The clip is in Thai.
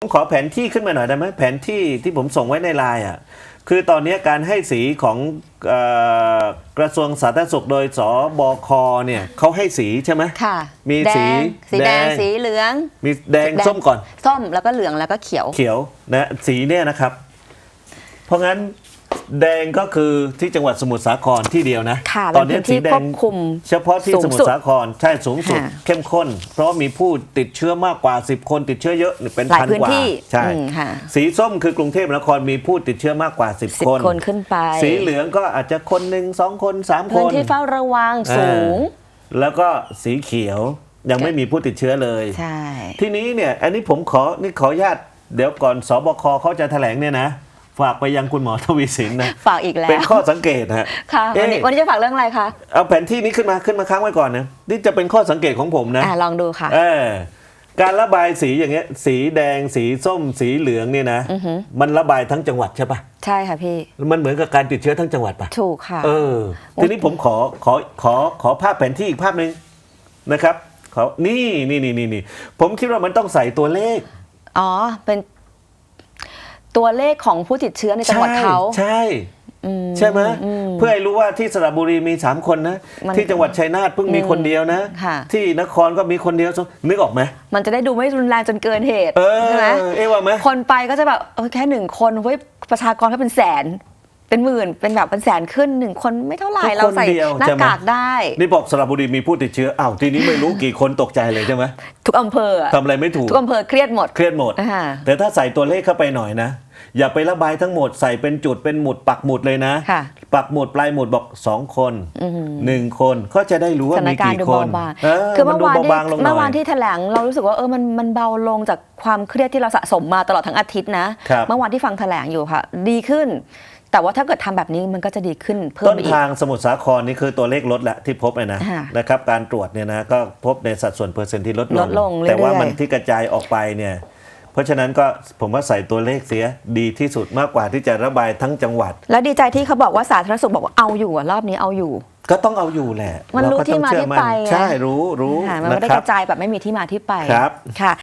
ผมขอแผนที่ขึ้นมาหน่อยได้ไหมแผนที่ที่ผมส่งไว้ในไลน์อะคือตอนนี้การให้สีของเอ่อกระทรวงสาธารณสุขโดยสบคเนี่ยเขาให้สีใช่ไหมค่ะมีแดสีงสีแดงแดงสีเหลือง มีแดงแดงส้มก่อน ส้มแล้วก็เหลืองแล้วก็เขียวเขียวนะสีเนี่ยนะครับ เพราะงั้น แดงก็คือที่จังหวัดสมุทรสาครที่เดียวนะ ค่ะตอนนี้เป็นพื้นที่สีแดควงบคุมเฉพาะที่สูงสมุทสุรดสาครใช่สูงสุด ค่ะเข้มข้น เพราะว่ามีผู้ติดเชื้อมากกว่า 10 คนติดเชื้อเยอะเป็นหลายพันพื้นกว่าที่ใช่อืมค่ะ สีส้มคือกรุงเทพมหานครมีผู้ติดเชื้อมากกว่า สิบ10คน คนขึ้นไปสีเหลืองก็อาจจะคนหนึ่งสองคนสามคพื้นน ที่เฝ้าระวังสูงอ่าแล้วก็สีเขียวยังไม่มีผู้ติดเชื้อเลย ใช่ ทีนี้เนี่ย อันนี้ผมขอนี่ขออนุญาตเดี๋ยวก่อนสบคเขาจะแถลงเนี่ยนะ ฝากไปยังคุณหมอทวีสินนะฝากอีกแล้เป็นวข้อสังเกตฮะค่ะวันนี้เอ๊ะวันนี้จะฝากเรื่องอะไรคะเอาแผนที่นี้ขึ้นมาขึ้นมาค้างไว้ก่อนนะนี่จะเป็นข้อสังเกตของผมนะอ่าลองดูค่ะเออการระบายสีอย่างเงี้ย สีแดงสีส้มสีเหลืองเนี่ยนะมันระบายทั้งจังหวัดใช่ปะใช่ค่ะพี่ มันเหมือนกับการติดเชื้อทั้งจังหวัดปะถูกค่ะ เออทีนี้ผมขอขอขอขอภาพแผนที่อีกภาพหนึ่งนะครับขอนี่นี่นี่นี่นี่ผมคิดว่ามันต้องใส่ตัวเลขอ๋อเป็น ตัวเลขของผู้ติดเชื้อในจังหวัดเขาใช่อืม ใช่ไหมอืมเพื่อให้รู้ว่าที่สระบุรีมี 3 คนนะ มันที่จังหวัดชัยนาทเพิ่งมีคนเดียวนะ ค่ะ ที่นครก็มีคนเดียวนึกออกไหมมันจะได้ดูไม่รุนแรงจนเกินเหตุเออใช่ไหมเอ๊ะว่าไหม คนไปก็จะแบบเออแค่หนึ่งคนเว้ยประชากรก็เป็นแสน เป็นหมื่นเป็นแบบเป็นแสนขึ้นหนึ่งคนไม่เท่าไหร่ก็เราใส่คนเดียวหน้าใช่ไหม กากได้ นี่บอกสระบุรีมีผู้ติดเชื้ออ้าวทีนี้ไม่รู้กี่คนตกใจเลยใช่ไหมทุกอำเภออะทำอะไรไม่ถูก ทุกอำเภอเครียดหมด เครียดหมด อ่าแต่ถ้าใส่ตัวเลขเข้าไปหน่อยนะ อย่าไประบายทั้งหมดใส่เป็นจุดเป็นหมุดปักหมุดเลยนะ ค่ะปักหมุดปลายหมุดบอกสองคนหนึ่งคนก็จะได้รู้สว่าถานมีการกี่ณ์ดูคเบานบางเออคือมัเมื่นอดูวานที่เบาบางลงหน่เมื่อวานอยที่แถลงเรารู้สึกว่าเออมันมันเบาลงจากความเครียดที่เราสะสมมาตลอดทั้งอาทิตย์นะครับ เมื่อวานที่ฟังแถลงอยู่ค่ะ ดีขึ้น แต่ว่าถ้าเกิดทำแบบนี้มันก็จะดีขึ้นเพิ่ต้มนไปอีกทางสมุทรสาครนี่คือตัวเลขลดแหละที่พบเลยนะค่ะนะครับการตรวจเนี่ยนะก็พบในสัดส่วนเปอร์เซ็นต์ที่ลดลลงดลงเรื่อยๆแต่ว่ามันที่กระจายออกไปเนี่ยเพราะฉะนั้นก็ผมว่าใส่ตัวเลขเสียดีที่สุดมากกว่าที่จะระบายทั้งจังหวัด แล้วดีใจที่เขาบอกว่าสาธารณสุขบอกว่าเอาอยู่อะรอบนี้เอาอยู่ก็ต้องเอาอยู่แหละ มันรู้เก็ที่ต้องมาเชื่อที่นไปไงใช่รู้รู้ค่ะมันไม่ได้นะคกรับระจายแบบไม่มีที่มาที่ไปครับค่ะ